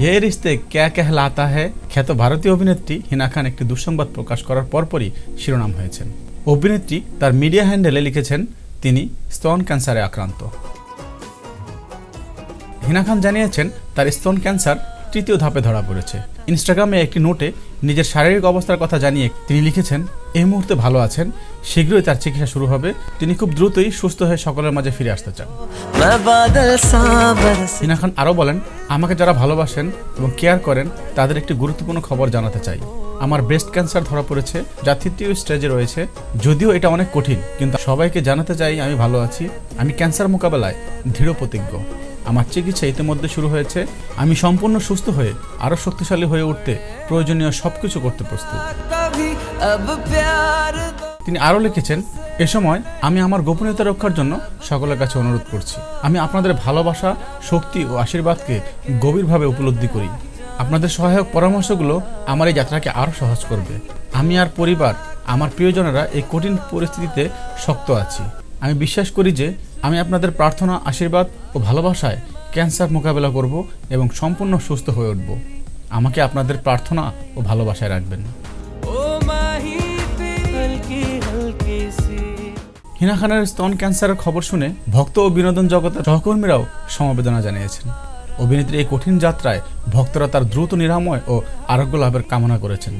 হে রিস্তে, ক্যা কেহলাতা হে? খ্যাত ভারতীয় অভিনেত্রী হিনা খান একটি দুঃসংবাদ প্রকাশ করার পরপরই শিরোনাম হয়েছেন। অভিনেত্রী তার মিডিয়া হ্যান্ডেলে লিখেছেন, তিনি স্তন ক্যান্সারে আক্রান্ত। হিনা খান জানিয়েছেন, তার স্তন ক্যান্সার তৃতীয় ধাপে ধরা পড়েছে। ইনস্টাগ্রামে একটি নোটে নিজের শারীরিক অবস্থার কথা জানিয়ে তিনি লিখেছেন এই মুহূর্তে ভালো আছেন শীঘ্রই তার চিকিৎসা শুরু হবে। তিনি খুব দ্রুতই সুস্থ হয়ে সকলের মাঝে ফিরে আসতে চান। সিনা খান আরও বলেন আমাকে যারা ভালোবাসেন এবং কেয়ার করেন তাদের একটি গুরুত্বপূর্ণ খবর জানাতে চাই। আমার ব্রেস্ট ক্যান্সার ধরা পড়েছে যা তৃতীয় স্টেজে রয়েছে। যদিও এটা অনেক কঠিন কিন্তু সবাইকে জানাতে চাই আমি ভালো আছি। আমি ক্যান্সার মোকাবেলায় দৃঢ় প্রতিজ্ঞ আমার চিকিৎসা ইতিমধ্যে শুরু হয়েছে। আমি সম্পূর্ণ সুস্থ হয়ে, আরও শক্তিশালী হয়ে উঠতে প্রয়োজনীয় সব কিছু করতে প্রস্তুত। তিনি আরও লিখেছেন, এ সময় আমি আমার গোপনীয়তা রক্ষার জন্য সকলের কাছে অনুরোধ করছি। আমি আপনাদের ভালোবাসা, শক্তি ও আশীর্বাদকে গভীরভাবে উপলব্ধি করি। আপনাদের সহায়ক পরামর্শগুলো আমার এই যাত্রাকে আরও সহজ করবে। আমি আর পরিবার, আমার প্রিয়জনেরা এই কঠিন পরিস্থিতিতে শক্ত আছি। আমি বিশ্বাস করি যে আমি আপনাদের প্রার্থনা আশীর্বাদ ও ভালোবাসায় ক্যান্সার মোকাবেলা করব এবং সম্পূর্ণ সুস্থ হয়ে উঠব। আমাকে আপনাদের প্রার্থনা ও ভালোবাসায় রাখবেন। হিনা খানের স্তন ক্যান্সারের খবর শুনে ভক্ত ও বিনোদন জগতের সহকর্মীরাও সমবেদনা জানিয়েছেন। অভিনেত্রী এই কঠিন যাত্রায় ভক্তরা তার দ্রুত নিরাময় ও আরোগ্য লাভের কামনা করেছেন।